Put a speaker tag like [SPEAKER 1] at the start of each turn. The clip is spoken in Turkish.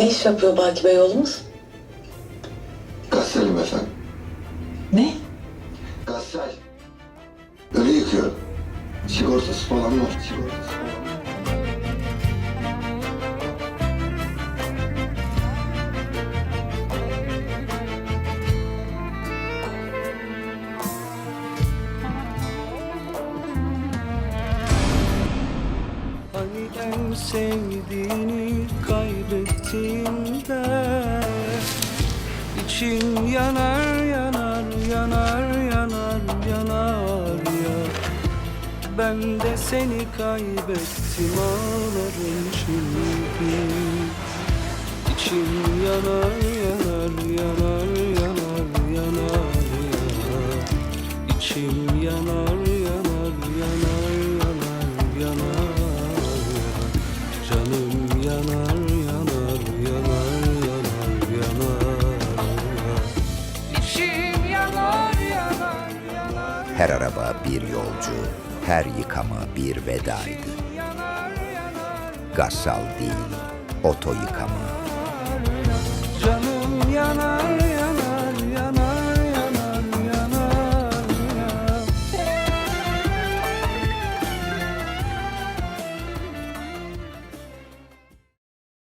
[SPEAKER 1] Ne iş yapıyor Baki Bey oğlumuz?
[SPEAKER 2] Gassalim efendim.
[SPEAKER 1] Ne?
[SPEAKER 2] Gassal. Ölü yıkıyor. Sigortası falan var. Sigortası.
[SPEAKER 3] Hani en sevdiğini kaybettiğinde için yanar yanar yanar yanar yanar ya. Ben de seni kaybettim ağlarım şimdi. İçim yanar yanar yanar yanar yanar yanar yanar yanar ya İçim yanar yanar yanar
[SPEAKER 4] Her araba bir yolcu, her yıkama bir vedaydı. Gassal değil, oto yıkama.